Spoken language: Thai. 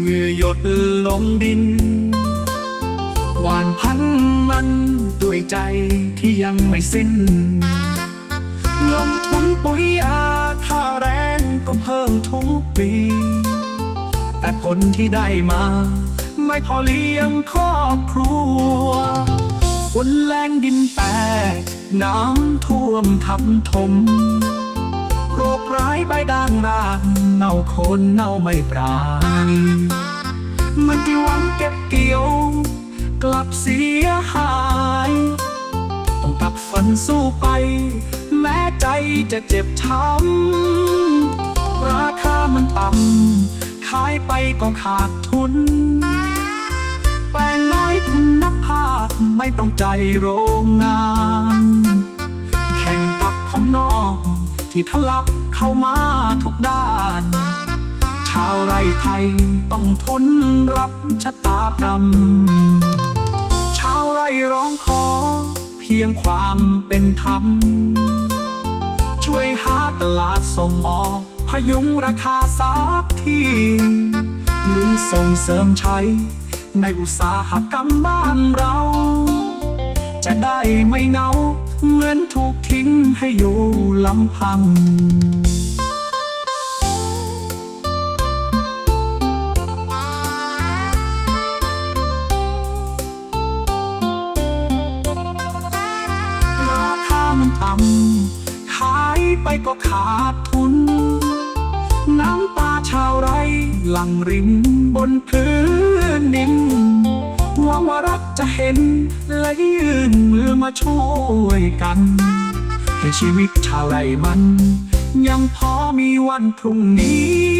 เงยดลงดิน หวานพันมันด้วยใจที่ยังไม่สิ้นลงทุนปุ๋ยยาค่าแรงก็เพิ่มทุกปี แต่ผลที่ได้มา ไม่พอเลี้ยงครอบครัวฝนแรงดินแตกน้ำท่วมทับถมายใบด่างนางเน่าโคนเน่าไม่ปราณีมันที่หวังเก็บเกี่ยว กลับเสียหาย ต้องตัดฟันสู้ไป แม้ใจจะเจ็บช้ำราคามันต่ำขายไปก็ขาดทุนแปลงน้อยคุณภาพไม่ต้องใจโรงงาน ที่ทะลักเข้ามาทุกด้าน ชาวไร่ไทยต้องทนรับชะตากรรม ชาวไร่ร้องขอ เพียงความเป็นธรรม ช่วยหาตลาดส่งออก พยุงราคาสักทีหรือส่งเสริมใช้ ในอุตสาหกรรมบ้านเรา จะได้ไม่เหงา งให้อยู่ลำพังราคามันต่ำขายไปก็ขาดทุน น้ำตาชาวไร่หลังริมบนพื้นดินหวังว่ารักจะเห็นและยื่นมือมาช่วยกัน แต่ชีวิตชาวไร่มัน ยังพอมีวันพรุ่งนี้